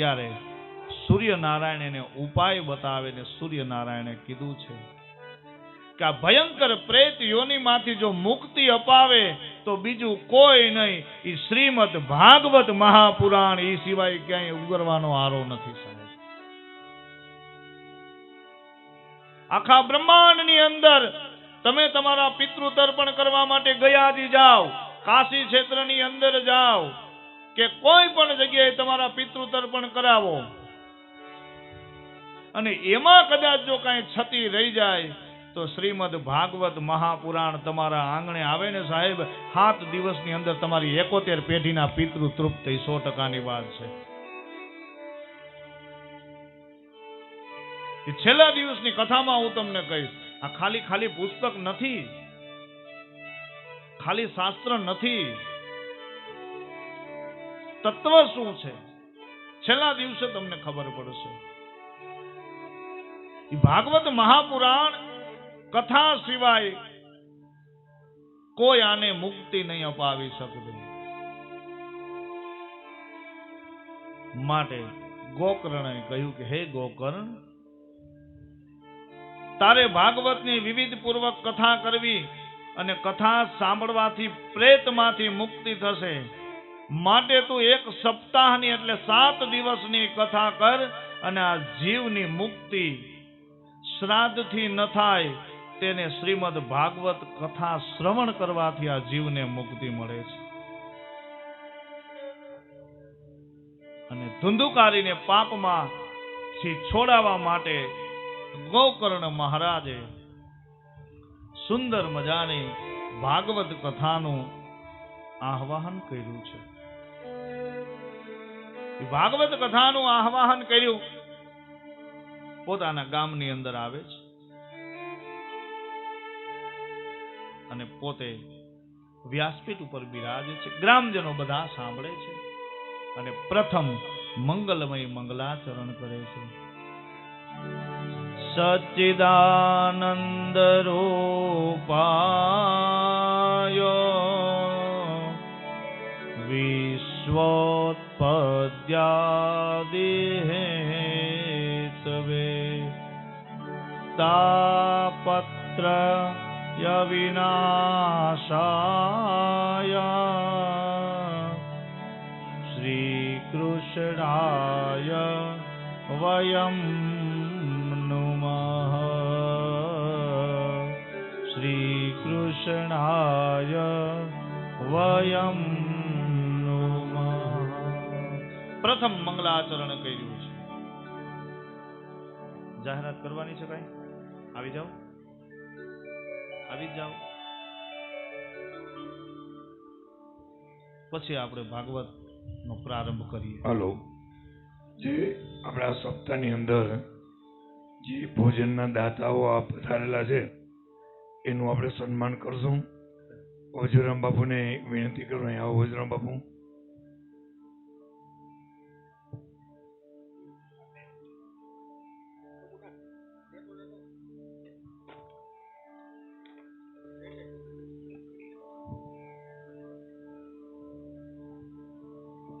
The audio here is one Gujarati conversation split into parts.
ત્યારે સૂર્યનારાયણ એને ઉપાય બતાવે ને સૂર્યનારાયણે કીધું છે કે આ ભયંકર પ્રેત યોનીમાંથી જો મુક્તિ અપાવે, તો બીજું કોઈ નહીં. એ શ્રીમદ ભાગવત મહાપુરાણ એ સિવાય ક્યાંય ઉગરવાનો આરો નથી સાહેબ. આખા બ્રહ્માંડની અંદર તમે તમારા પિતૃ તર્પણ કરવા માટે ગયાજી જાઓ. કાશી ક્ષેત્રની અંદર જાઓ. કે કોઈ પણ જગ્યાએ તમારા પિતૃ તર્પણ કરાવો. અને એમાં કદાચ જો કાંઈ છતી રહી જાય, તો શ્રીમદ ભાગવત મહાપુરાણ તમારા આંગણે આવે ને સાહેબ સાત દિવસની અંદર તમારી એકોતેર પેઢીના પિતૃ તૃપ્ત સો ટકાની વાત છે. છેલ્લા દિવસની કથામાં હું તમને કહીશ, આ ખાલી ખાલી પુસ્તક નથી. ખાલી શાસ્ત્ર નથી. તત્વ શું છે? છેલ્લા દિવસે તમને ખબર પડશે. ભાગવત મહાપુરાણ કથા સિવાય કોઈ આને મુક્તિ નહીં અપાવી શકતું. માટે ગોકર્ણે કહ્યું કે, હે ગોકર્ણ, તારે ભાગવતની વિવિધ પૂર્વક કથા કરવી અને કથા સાંભળવાથી પ્રેતમાંથી મુક્તિ થશે. માટે તું એક સપ્તાહની એટલે સાત દિવસની કથા કર અને આ જીવની મુક્તિ શ્રાદ્ધથી ન થાય તેને શ્રીમદ ભાગવત કથા શ્રવણ કરવાથી આ જીવને મુક્તિ મળે છે. અને ધુંધુકારીને પાપમાં થી છોડાવવા માટે ગોકર્ણ મહારાજે સુંદર મજાની ભાગવત કથાનું આહ્વાન કર્યું છે. ભાગવત કથાનું આહવાહન કર્યું. પોતાના ગામની અંદર આવે છે. અને પોતે વ્યાસપીઠ ઉપર બિરાજે છે. ગ્રામજનો બધા સાંભળે છે. અને પ્રથમ મંગલમય મંગલાચરણ કરે છે. સચ્ચિદાનંદ રૂપાયો વિશ્વોત્પદ્યાદિહેતવે વિનાશાય શ્રીકૃષ્ણાય વયમ નુમઃ શ્રીકૃષ્ણાય વયમ નુમઃ પ્રથમ મંગલાચરણ કર્યું છે. જાહેરાત કરવાની છે કઈ? આવી જાઓ. આવી જ જાઓ. પછી આપણે ભાગવત નો પ્રારંભ કરીએ. હલો. જે આપણા સપ્તાહની અંદર જે ભોજનના દાતાઓ આ પધારેલા છે એનું આપણે સન્માન કરશું. વજુરામ બાપુને વિનંતી કરું અહીંયા આવો વજુરામ બાપુ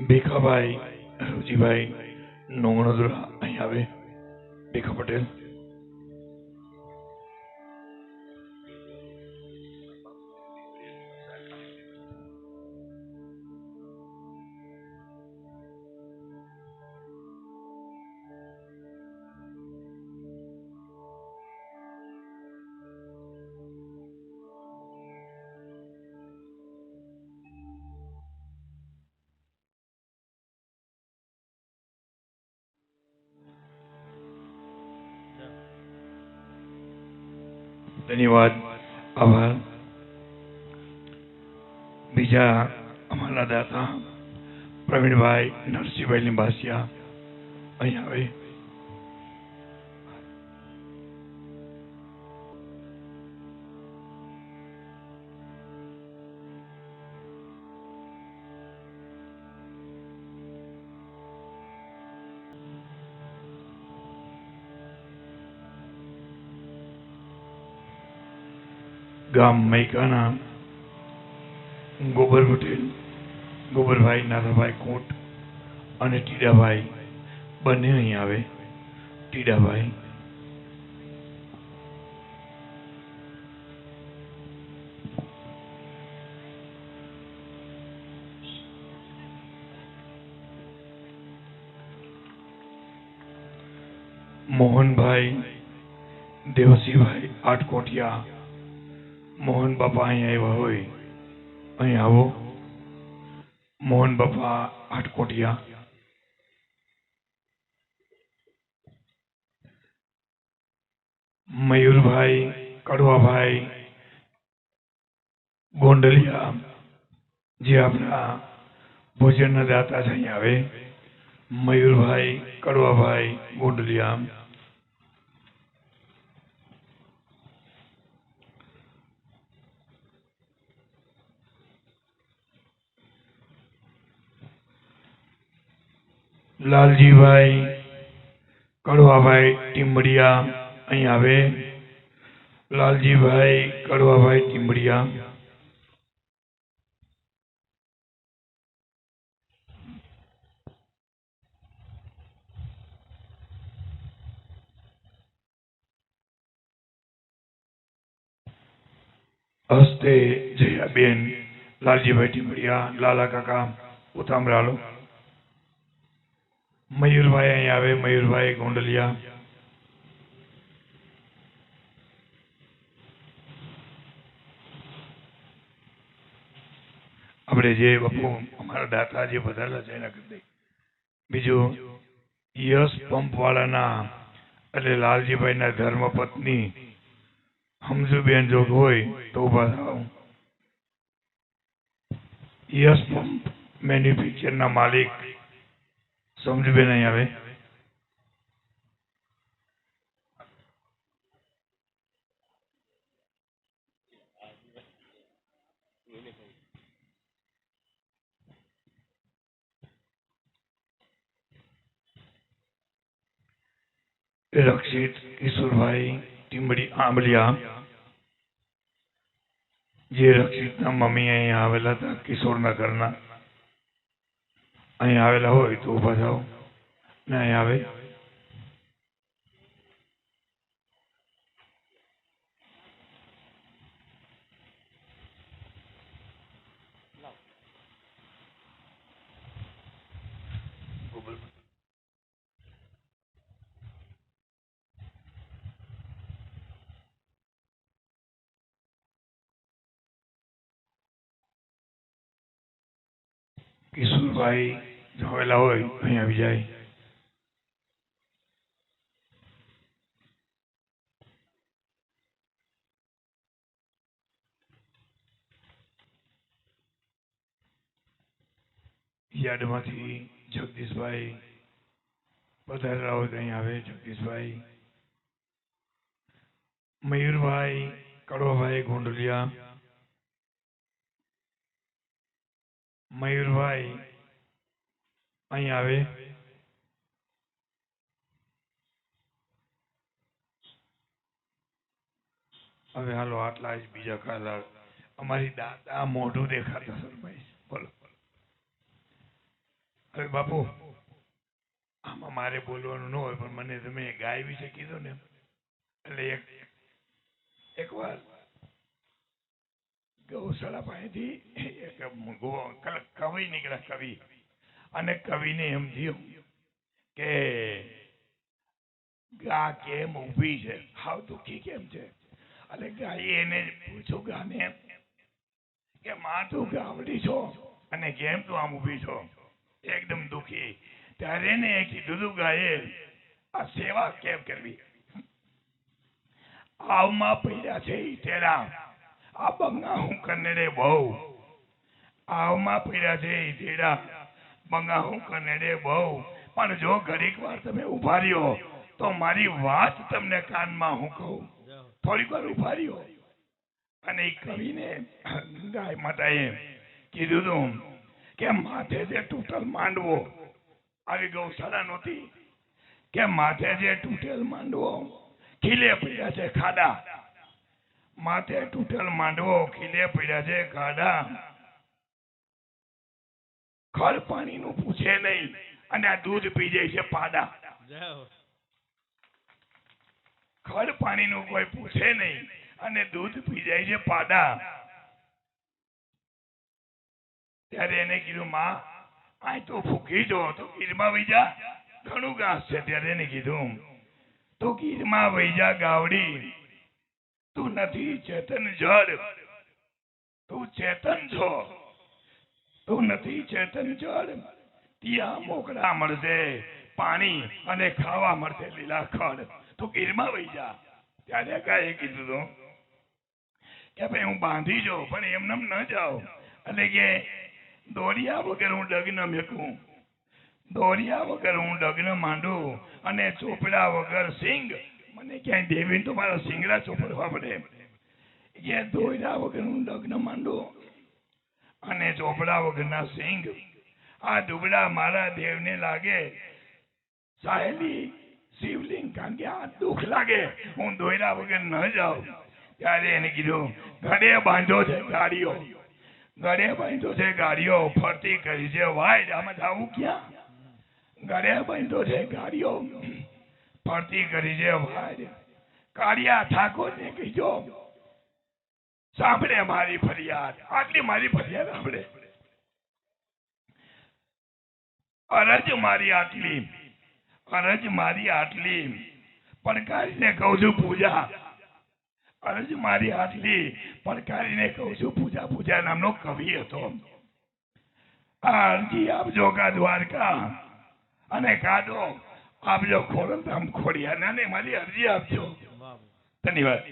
ભીખાભાઈ રવજીભાઈ નોંગણોદરા અહીં આવે. ભીખા પટેલ. ધન્યવાદ. આભાર. બીજા અમારા દાતા પ્રવીણભાઈ નરસિંહભાઈ લિંબાસિયા અહીં આવે. ગામ મૈકાના ગોબર પટેલ ગોબરભાઈ, નાથાભાઈ કોટ અને ટીડાભાઈ બંને અહીં આવે. ટીડાભાઈ. મોહનભાઈ, દેવસીભાઈ આટકોટિયા મોહન બાપા અહીંયા આવ્યા હોય, અહીં આવો. મોહન બાપા આટકોટિયા મયુરભાઈ, કડવાભાઈ, ગોંડલિયા, જે આપણા ભોજનના દાતા છે અહીંયા આવે. મયુરભાઈ, કડવાભાઈ, ગોંડલિયા. લાલજીભાઈ, કડવાભાઈ ટીમડિયા અહીં આવે. લાલજીભાઈ, કડવાભાઈ ટીમડિયા હસ્તે જયાબેન, લાલજીભાઈ ટીમડિયા લાલા કાકા ઉતામરાલો મયુરભાઈ અહીં આવે, મયુરભાઈ ગોંડલિયા. આપણે જે બાપુ અમારા દાતા જે વધારેલા છે એના કરી બીજું, યશ પંપ વાળાના એટલે લાલજીભાઈના ધર્મ પત્ની હમજુબેન જો હોય તો ઊભા થાવ. યશ પંપ મેન્યુફેક્ચરના માલિક. સમજુબેન નહીં આવે રક્ષિત કિશોરભાઈ ટીમડી આંબલિયા જે રક્ષિતના મમ્મી અહીંયા આવેલા હતા કિશોરના ઘરના અહીં આવેલા હોય તો ઊભા થાવ ને અહીં આવે. કિશોરભાઈ જો આવેલા હોય અહીં આવી જાય યાર્ડમાંથી જગદીશભાઈ પધારેલા હોય અહીં આવે જગદીશભાઈ મયુરભાઈ કડવાભાઈ ગોંડલિયા મયુરભાઈ અહીં આવે હવે હાલો આટલા જ બીજા કાલા અમારી દાદા મોઢું દેખાતા સરભાઈ બોલો હવે બાપુ આમાં મારે બોલવાનું ન હોય પણ મને તમે ગાય વિશે કીધું ને એટલે એક એક વાર ગૌશાળા પાસેથી એક ગો- ક- કવિ નીકળ્યા કવિ અને કવિને એમ થયું કે ગા કેમ ઊભી છે? હાવ દુઃખી કેમ છે? એટલે ગાયે એને પૂછ્યું ગાને કે માં, તું ગામડી છો? અને કેમ તું આમ ઊભી છો? એકદમ દુઃખી. ત્યારે એને કીધું તું ગાયે, આ સેવા કેમ કરવી? આવમાં પડ્યા છે તેરા આ બંગા હું કન્નડે બહુ. આવમાં પડ્યા છે તેરા બંગા હું કન્નડે બહુ. પણ જો ઘડીક વાર તમે ઊભા તો મારી વાત તમને કાનમાં હું કહું. થોડીક વાર ઊભા અને એ કવિને ગાય માતાએ કીધું તું કે માથે જે તૂટલ માંડવો, આવી ગૌશાળા નહોતી. કે માથે જે તૂટેલ માંડવો, ખીલે પડ્યા છે ખાડા. માથે તૂટેલ માંડવો, ખીલે પડ્યા છે ખાડા. ખર પાણીનું પૂછે નહીં. અને આ દૂધ પી જાય છે પાડા. ખડ પાણીનું કોઈ પૂછે નહીં અને દૂધ પી જાય છે પાડા. ત્યારે એને કીધું માં આ તો ફૂકી જો તો ગીરમાં વહી જા. ઘણું ઘાસ છે ત્યારે એને કીધું તો ગીરમાં વહી જા ગાવડી. તું નથી ચેતન જળ. તું ચેતન છો. તું નથી ચેતન જળ. ત્યાં મોકળા મળશે, પાણી અને ખાવા મળશે લીલા ખડ. તું ગીરમાં વહી જા. ત્યારે કાંઈ કીધું તું. કે ભાઈ હું બાંધી જાઉં પણ એમને ન જાઉં. એટલે કે દોરિયા વગર હું ડગ ન મેકું. દોરિયા વગર હું ડગ ન માંડું અને ચોપડા વગર સિંગ. મને ક્યાંય દેવી તો મારા સિંગડા ચોપડવા પડે. કે દોર્યા વગર હું ડગ ન માંડું. અને ચોપડા વગરના સિંગ. આ દુબળા મારા દેવને લાગે સાહેલી શિવલિંગ કારણ કે આ દુઃખ લાગે, હું દોયરા વગર ન જાઉં. ત્યારે એને કીધું ઘરે બાંધો છે ગાડીઓ. ઘરે બાંધો છે ગાડીઓ, ફરતી કરી છે. વાય, આમાં જવું ક્યાં? ઘરે બાંધો છે ગાડીઓ, ફરતી કરી છે. વાય, કાળિયા ઠાકોર ને કહીજો સાંભળે મારી ફરિયાદ. આટલી મારી ફરિયાદ સાંભળે. અરજ મારી આટલી. અરજ મારી આટલી. પડકારીને કહું છું પૂજા. અરજ મારી આટલી. પડકારીને કહું છું પૂજા. પૂજા નામનો કવિ હતો. આ અરજી આપજો કા દ્વારકા. અને કાદો આપજો ખોરંધામ ખોડિયા નાને મારી અરજી આપજો. ધન્યવાદ.